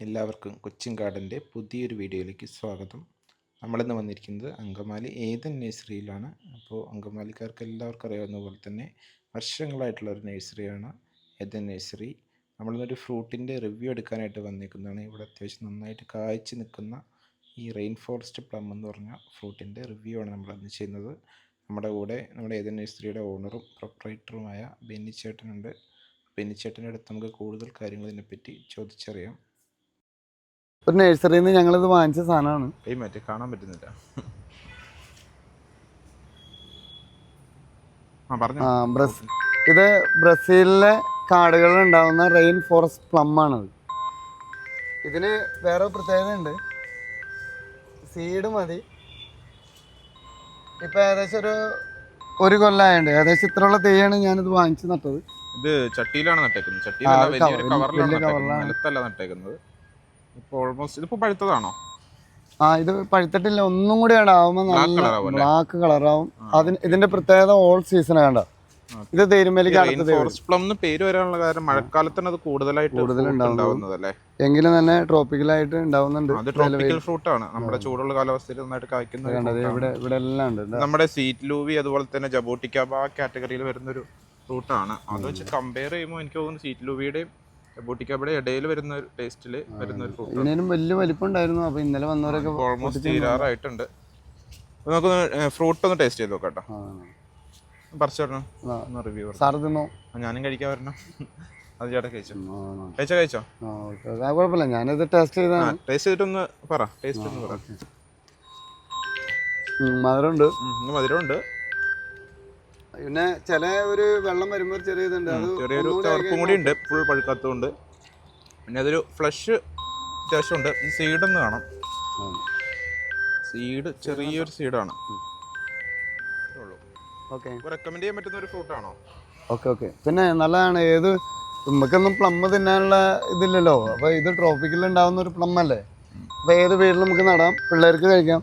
എല്ലാവർക്കും കൊച്ചിൻ ഗാർഡന്റെ പുതിയൊരു വീഡിയോയിലേക്ക് സ്വാഗതം. നമ്മളിന്ന് വന്നിരിക്കുന്നത് അങ്കമാലി ഏതൻ നഴ്സറിയിലാണ്. അപ്പോൾ അങ്കമാലിക്കാർക്ക് എല്ലാവർക്കും അറിയാവുന്ന പോലെ തന്നെ വർഷങ്ങളായിട്ടുള്ള ഒരു നഴ്സറിയാണ് ഏതൻ നഴ്സറി. നമ്മളിന്നൊരു ഫ്രൂട്ടിന്റെ റിവ്യൂ എടുക്കാനായിട്ട് വന്നിരിക്കുന്നതാണ് ഇവിടെ അത്യാവശ്യം നന്നായിട്ട് കായ്ച്ചു നിൽക്കുന്ന ഈ റെയിൻ ഫോറസ്റ്റ് പ്ലം എന്ന് പറഞ്ഞ ഫ്രൂട്ടിന്റെ റിവ്യൂ ആണ് നമ്മൾ അന്ന് ചെയ്യുന്നത്. നമ്മുടെ കൂടെ നമ്മുടെ ഏതൻ നഴ്സറിയുടെ ഓണറും പ്രൊപ്പറേറ്ററുമായ ബെന്നി ചേട്ടനുണ്ട് ബെന്നി ചേട്ടന്റെ അടുത്ത് നമുക്ക് കൂടുതൽ കാര്യങ്ങൾ ഇതിനെപ്പറ്റി ചോദിച്ചറിയാം. ഒരു നഴ്സറിയിൽ നിന്ന് ഞങ്ങളിത് വാങ്ങിച്ച സാധനമാണ്. മാറ്റി കാണാൻ പറ്റുന്നില്ല. ആ ബ്രസ് ഇത് ബ്രസീലിലെ കാടുകളിൽ ഉണ്ടാകുന്ന റെയിൻ ഫോറസ്റ്റ് പ്ലം ആണത്. ഇതിന് വേറെ പ്രത്യേകത ഉണ്ട്. സീഡ് മതി. ഇപ്പം ഏകദേശം ഒരു ഒരു കൊല്ലമായുണ്ട് ഏകദേശം ഇത്രയുള്ള തെയ്യാണ് ഞാനിത് വാങ്ങിച്ച് നട്ടത്. ഇത് ചട്ടിയിലാണ് നട്ടേക്കുന്നത്. ചട്ടിയിലാണ് ചട്ടിയിലല്ല വലിയൊരു കവറിലാണ് നട്ടേക്കുന്നത്. നിലത്തല്ല നട്ടേക്കുന്നത്. ഇപ്പോൾ ഓൾമോസ്റ്റ് ഇതിപ്പോ പഴുത്തതാണോ? ആ ഇത് പഴുത്തിട്ടില്ല. ഒന്നും കൂടി ആവുമ്പോൾ നല്ല? ബ്ലാക്ക് കളറാവും. അതിന് ഇതിന്റെ പ്രത്യേകത ഓൾ സീസൺ വേണ്ട. ഇത് തേരുമേലിക്ക് ഫോറസ്റ്റ് പ്ലം എന്ന് പേര് വരാനുള്ള കാരണം മഴക്കാലത്താണ് അത് കൂടുതലായിട്ട് അല്ലേ എങ്കിലും തന്നെ ട്രോപ്പിക്കലായിട്ട് ഉണ്ടാവുന്നുണ്ട്. അത് ട്രോപ്പിക്കൽ ഫ്രൂട്ട് ആണ്. നമ്മുടെ ചൂടുള്ള കാലാവസ്ഥയിൽ നന്നായിട്ട് കായ്ക്കുന്നത് ഇവിടെ ഇവിടെ എല്ലാം ഉണ്ട്. നമ്മുടെ സീറ്റ് ലൂവി അതുപോലെ തന്നെ ജബോട്ടിക്കാബ ആ കാറ്റഗറിയിൽ വരുന്ന ഒരു ഫ്രൂട്ടാണ് അത് വെച്ച് കമ്പയർ ചെയ്യുമ്പോൾ എനിക്ക് തോന്നുന്നു സീറ്റ് ലൂവിയുടെയും ജബോട്ടിക്കാബയുടെ ഇടയിൽ വരുന്ന ഒരു ടേസ്റ്റിൽ വരുന്ന ഒരു ഫുഡ് ഇതിനും വലിയ വലിപ്പം ഉണ്ടായിരുന്നു അപ്പോൾ ഇന്നലെ വന്നവരൊക്കെ ഓൾമോസ്റ്റ് തീരാറായിട്ടുണ്ട്. നമുക്കൊന്ന് ഫ്രൂട്ട് ഒന്ന് ടേസ്റ്റ് ചെയ്ത് നോക്കാം കേട്ടോ. പറിച്ചു തരണം റിവ്യൂ സാർ തിന്നോ? ഞാനും കഴിക്കാൻ വരണം. അത് ചേട്ടാ കഴിച്ചോ. കഴിച്ചോ കഴിച്ചോ? കുഴപ്പമില്ല. ഞാനത് ടേസ്റ്റ് ചെയ്താണ് ടേസ്റ്റ് ചെയ്തിട്ടൊന്ന് പറ. ടേസ്റ്റ് ഒന്ന് പറ. മധുരമുണ്ട്. മധുരമുണ്ട്. പിന്നെ ചില ഒരു വെള്ളം വരുമ്പോൾ ചെറിയ ഇതുണ്ട്. അത് ചെറിയൊരു ചവർപ്പും കൂടി ഉണ്ട് ഫുൾ പഴുക്കാത്തതുകൊണ്ട്. പിന്നെ അതൊരു ഫ്ലഷ് അത്യാവശ്യമുണ്ട്. സീഡ് ഒന്ന് കാണാം. സീഡ് ചെറിയൊരു സീഡാണ് ഓക്കെ. റെക്കമെൻഡ് ചെയ്യാൻ പറ്റുന്ന ഒരു ഫ്രൂട്ടാണോ ഓക്കെ ഓക്കെ. പിന്നെ നല്ലതാണ് ഏത് നമുക്കൊന്നും പ്ലം തിന്നാനുള്ള ഇതില്ലല്ലോ. അപ്പൊ ഇത് ട്രോപ്പിക്കൽ ഉണ്ടാവുന്ന ഒരു പ്ലം അല്ലേ? അപ്പൊ ഏത് വീട്ടിലും നമുക്ക് നടാം. പിള്ളേർക്ക് കഴിക്കാം.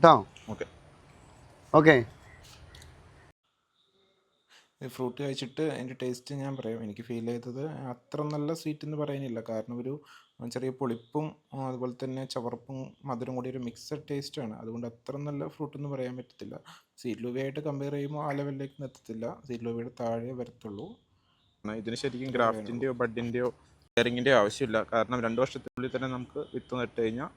കേട്ടോ ഓക്കെ. ഓക്കെ. ഫ്രൂട്ട് കഴിച്ചിട്ട് അതിന്റെ ടേസ്റ്റ് ഞാൻ പറയാം. എനിക്ക് ഫീൽ ചെയ്തത് അത്ര നല്ല സ്വീറ്റ് എന്ന് പറയാനില്ല. കാരണം ഒരു ചെറിയ പുളിപ്പും അതുപോലെ തന്നെ ചവർപ്പും മധുരം കൂടി ഒരു മിക്സഡ് ടേസ്റ്റാണ് അതുകൊണ്ട് അത്ര നല്ല ഫ്രൂട്ട് എന്ന് പറയാൻ പറ്റത്തില്ല. സീറ്റ് ലൂവിയായിട്ട് കമ്പയർ ചെയ്യുമ്പോൾ ആ ലെവലിലേക്ക് എത്തത്തില്ല സീറ്റ് ലൂവിയുടെ താഴെ വരത്തുള്ളൂ. ഇതിന് ശരിക്കും ഗ്രാഫ്റ്റിന്റെയോ ബഡിന്റെയോ കെയറിങ്ങിന്റെയോ ആവശ്യമില്ല. കാരണം രണ്ട് വർഷത്തിനുള്ളിൽ തന്നെ നമുക്ക് വിത്ത് നട്ട് കഴിഞ്ഞാൽ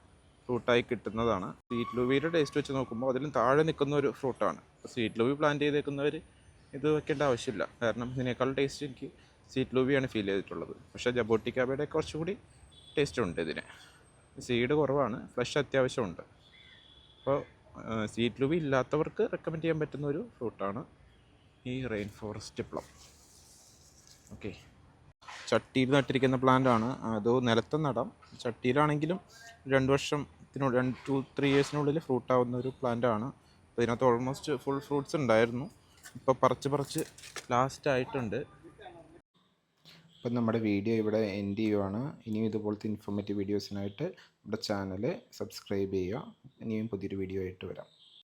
ഫ്രൂട്ടായി കിട്ടുന്നതാണ്. സീറ്റ് ലൂവിയുടെ ടേസ്റ്റ് വെച്ച് നോക്കുമ്പോൾ അതിലും താഴെ നിൽക്കുന്ന ഒരു ഫ്രൂട്ടാണ് സീറ്റ് ലൂവി പ്ലാന്റ് ചെയ്തേക്കുന്നവർ ഇത് വെക്കേണ്ട ആവശ്യമില്ല. കാരണം ഇതിനേക്കാൾ ടേസ്റ്റ് എനിക്ക് സ്വീറ്റ് ലൂബിയാണ് ഫീൽ ചെയ്തിട്ടുള്ളത്. പക്ഷേ ജബോട്ടിക്കാബയുടെ കുറച്ചുകൂടി ടേസ്റ്റ് ഉണ്ട് ഇതിന്. സീഡ് കുറവാണ് ഫ്ലഷ് അത്യാവശ്യമുണ്ട്. അപ്പോൾ സീറ്റ് ലൂബി ഇല്ലാത്തവർക്ക് റെക്കമെൻഡ് ചെയ്യാൻ പറ്റുന്ന ഒരു ഫ്രൂട്ടാണ് ഈ റെയിൻ ഫോറസ്റ്റ് പ്ലം ഓക്കെ ചട്ടിയിൽ നട്ടിരിക്കുന്ന പ്ലാന്റ് ആണ്. അത് നിലത്ത് നടാം. ചട്ടിയിലാണെങ്കിലും രണ്ട് വർഷത്തിനുള്ളിൽ രണ്ട് ടു ത്രീ ഇയേഴ്സിനുള്ളിൽ ഫ്രൂട്ട് ആവുന്ന ഒരു പ്ലാന്റ് ആണ്. ഇതിനകത്ത് ഓൾമോസ്റ്റ് ഫുൾ ഫ്രൂട്ട്സ് ഉണ്ടായിരുന്നു. ഇപ്പോൾ പറിച്ച് പറിച്ച് ലാസ്റ്റ് ആയിട്ടുണ്ട്. അപ്പം നമ്മുടെ വീഡിയോ ഇവിടെ എൻഡ് ചെയ്യുവാണ്. ഇനിയും ഇതുപോലത്തെ ഇൻഫോർമേറ്റീവ് വീഡിയോസിനായിട്ട് നമ്മുടെ ചാനൽ സബ്സ്ക്രൈബ് ചെയ്യുക. ഇനിയും പുതിയൊരു വീഡിയോ ആയിട്ട് വരാം.